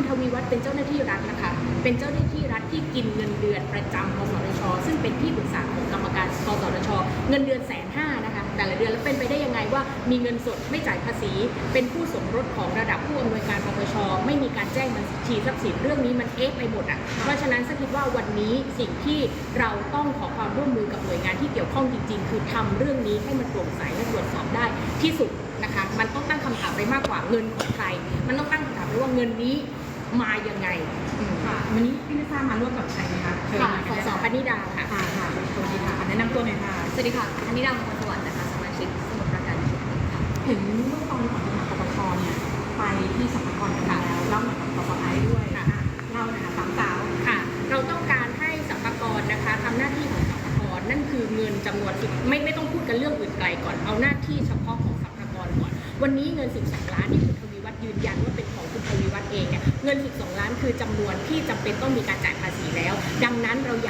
คุณทวีวัฒน์เป็นเจ้าหน้าที่รัฐนะคะ เป็นเจ้าหน้าที่รัฐที่กินเงินเดือนประจำกสทช ซึ่งเป็นที่ปรึกษาของกรรมการกสทช เงินเดือนแสนห้านะคะ แต่ละเดือนแล้วเป็นไปได้ยังไงว่ามีเงินสดไม่จ่ายภาษี เป็นผู้สมรสของระดับผู้อำนวยการปปช ไม่มีการแจ้งบัญชีทรัพย์สินเรื่องนี้มันเอ๊ะไปหมดอะ เพราะฉะนั้นสคิดว่าวันนี้สิ่งที่เราต้องขอความร่วมมือกับหน่วยงานที่เกี่ยวข้องจริง ๆ คือทำเรื่องนี้ให้มันโปร่งใสและตรวจสอบได้ที่สุดนะคะ มันต้องตั้งคำถามไปมากกว่าเงินของใคร มันต้องตั้งคำถามไปว่าเงินนี้ มายังไงอืมค่ะวันนี้พี่ลิซ่ามาร่วมกับใครไหมคะเคยค่ะมาขกัอนได้สอไหมปณิดาค่ะค่ะค่ะสวัสดีค่ะแนะนำตัวหน่อยค่ะสวัสดีค่ะธนิดามงคลสวัสดิ์นะคะสมาชิกสมุทรปราการเขตหนึ่งค่ะเห็นเมื่อตอนก่อนจะมาปปชเนี่ยไปที่สรรพากรกันมาแล้วเล่าหน่อยกับปปไอด้วยค่ะอะเล่าหน่อยนะสามสาวค่ะ เราต้องการให้สัมภากรนะคะทำหน้าที่ของสัมภากรนั่นคือเงินจำนวนสิบไม่ไม่ต้องพูดกันเรื่องอื่นไกลก่อนเอาหน้าที่เฉพาะของสัมภากรก่อนวันนี้เงิน12ล้านที่คุณทวีวัฒน์ยืนยัน เองเนี่ยเงิน 12 ล้านคือจำนวนที่จำเป็นต้องมีการจ่ายภาษีแล้ว ดังนั้นเราอยาก